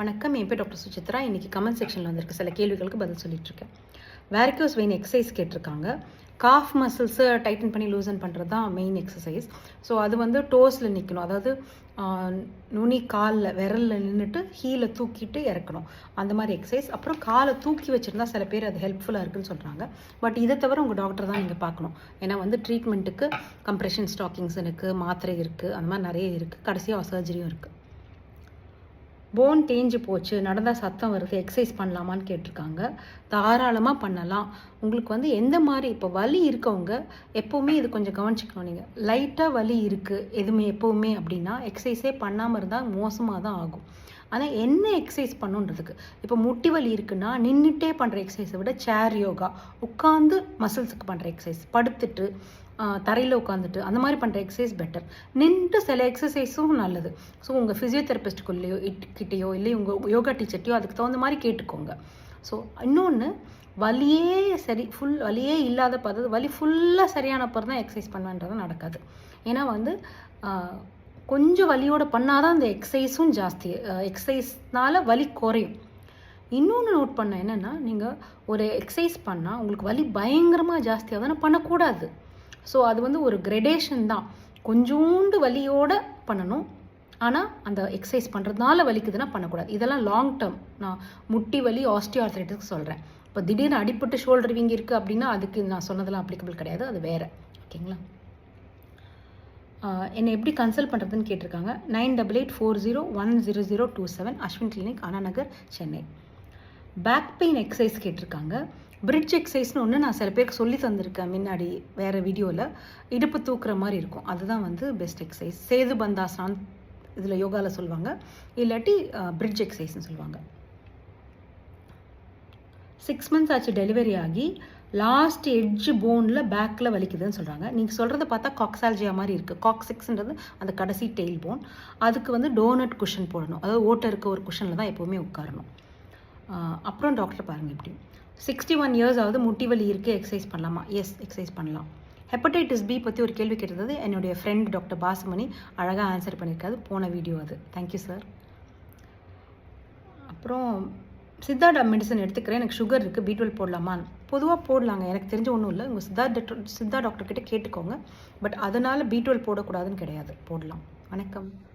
வணக்கம். என் பேர் டாக்டர் சுசித்ரா. இன்னைக்கு கமெண்ட் செக்ஷனில் வந்திருக்க சில கேள்விகளுக்கு பதில் சொல்லிட்டு இருக்கேன் வெயின் எக்ஸசைஸ் கேட்டிருக்காங்க. காஃப் மசில்ஸை டைட்டன் பண்ணி லூசன் பண்ணுறது தான் மெயின் எக்ஸசைஸ் ஸோ அது வந்து டோஸில் நிற்கணும் அதாவது நுனி காலில் விரலில் நின்றுட்டு ஹீலை தூக்கிட்டு இறக்கணும். அந்த மாதிரி எக்ஸசைஸ் அப்புறம் காலை தூக்கி வச்சுருந்தா சில பேர் அது ஹெல்ப்ஃபுல்லாக இருக்குன்னு சொல்கிறாங்க பட் இதை தவிர உங்கள் டாக்டர் தான் நீங்கள் பார்க்கணும். ஏன்னா வந்து ட்ரீட்மெண்ட்டுக்கு கம்ப்ரெஷன் ஸ்டாக்கிங்ஸ் இருக்குது மாத்திரை இருக்குது அந்த மாதிரி நிறைய இருக்குது கடைசியாக சர்ஜரியும் இருக்குது போன் தேஞ்சு போச்சு நடந்தால் சத்தம் வருது எக்ஸசைஸ் பண்ணலாமான்னு கேட்டிருக்காங்க. தாராளமாக பண்ணலாம். உங்களுக்கு வந்து எந்த மாதிரி இப்போ வலி இருக்கவங்க எப்போவுமே இது கொஞ்சம் கவனிச்சுக்கணும் நீங்கள் லைட்டாக வலி இருக்குது எதுவுமே எப்போவுமே அப்படின்னா எக்ஸசைஸே பண்ணாமல் இருந்தால் மோசமாக தான் ஆகும். ஆனால் என்ன எக்ஸசைஸ் பண்ணுன்றதுக்கு? இப்போ முட்டி வலி இருக்குன்னா நின்றுட்டே பண்ணுற எக்ஸசைஸை விட சேர் யோகா உட்காந்து மசில்ஸுக்கு பண்ணுற எக்ஸசைஸ் படுத்துட்டு தரையில் உட்காந்துட்டு அந்த மாதிரி பண்ணுற எக்ஸசைஸ் பெட்டர் நின்று சில எக்ஸசைஸும் நல்லது. ஸோ உங்கள் ஃபிசியோதெரபிஸ்ட்டுக்குள்ளேயோ கிட்டேயோ இல்லை உங்கள் யோகா டீச்சர்ட்டையோ அதுக்கு தகுந்த மாதிரி கேட்டுக்கோங்க. ஸோ இன்னொன்று வலியே சரி ஃபுல் வலியே இல்லாத பார்த்தது வலி ஃபுல்லாக சரியான பிறகு தான் எக்ஸசைஸ் பண்ணுவேன்றது நடக்காது. ஏன்னா வந்து கொஞ்சம் வலியோட பண்ணாதான் அந்த எக்ஸசைஸும் ஜாஸ்தி எக்ஸசைஸ்னால வலி குறையும். இன்னொன்று நோட் பண்ண என்னென்னா நீங்கள் ஒரு எக்ஸசைஸ் பண்ணால் உங்களுக்கு வலி பயங்கரமாக ஜாஸ்தியாக தானே பண்ணக்கூடாது. ஸோ அது வந்து ஒரு கிரெடேஷன் தான். கொஞ்சோண்டு வலியோடு பண்ணணும். ஆனால் அந்த எக்ஸசைஸ் பண்ணுறதுனால வலிக்குதுன்னா பண்ணக்கூடாது. இதெல்லாம் லாங் டேர்ம் நான் முட்டி வலி ஆஸ்டியோஆர்த்தரைட்டிஸ் சொல்கிறேன் இப்போ திடீர்னு அடிப்பட்டு ஷோல்டர் வீங்கி இருக்குது அப்படின்னா அதுக்கு நான் சொன்னதெல்லாம் அப்ளிகபிள் கிடையாது. அது வேறு. ஓகேங்களா? என்னை எப்படி கன்சல்ட் பண்ணுறதுன்னு கேட்டிருக்காங்க. Nine double eight four zero one zero zero two seven Ashwin clinic Anna Nagar Chennai. Back pain exercise கேட்டிருக்காங்க. பிரிட்ஜ் எக்ஸசைஸ்னு ஒன்று நான் சில பேருக்கு சொல்லி தந்திருக்கேன் முன்னாடி வேறு வீடியோவில் இடுப்பு தூக்குற மாதிரி இருக்கும். அதுதான் வந்து பெஸ்ட் எக்ஸசைஸ் சேது பந்தாசான் இதில் யோகாவில் சொல்லுவாங்க. இல்லாட்டி பிரிட்ஜ் எக்ஸசைஸ்னு சொல்லுவாங்க. சிக்ஸ் மந்த்ஸ் ஆச்சு டெலிவரி ஆகி. லாஸ்ட் எட்ஜ் போனில் பேக்கில் வலிக்குதுன்னு சொல்கிறாங்க நீங்கள் சொல்கிறத பார்த்தா காக்ஸால்ஜியா மாதிரி இருக்குது காக்ஸிக்ஸ்ன்றது அந்த கடைசி டெயில் போன் அதுக்கு வந்து டோனட் குஷன் போடணும். அதாவது ஓட்டை இருக்க ஒரு குஷனில் தான் எப்போவுமே உட்காரணும். அப்புறம் டாக்டர் பாருங்கள் இப்படி. சிக்ஸ்டி ஒன் இயர்ஸ் ஆகுது முட்டி வலி இருக்குது எக்ஸசைஸ் பண்ணலாமா? எஸ் எக்ஸசைஸ் பண்ணலாம். ஹெப்படைட்டிஸ் பி பற்றி ஒரு கேள்வி கேட்டது என்னுடைய ஃப்ரெண்ட் டாக்டர் பாசுமணி அழகாக ஆன்சர் பண்ணியிருக்காது போன வீடியோ அது. தேங்க்யூ சார் அப்புறம் சித்தார்டா மெடிசன் எடுத்துக்கிறேன். எனக்கு சுகர் இருக்குது பி டுவெல் போடலாமா பொதுவாக போடலாங்க. எனக்கு தெரிஞ்ச ஒன்றும் இல்லை. உங்கள் சித்தா டாக்டர் சித்தா டாக்டர்கிட்ட கேட்டுக்கோங்க. பட் அதனால் பி டுவெல் போடக்கூடாதுன்னு கிடையாது. போடலாம். வணக்கம்.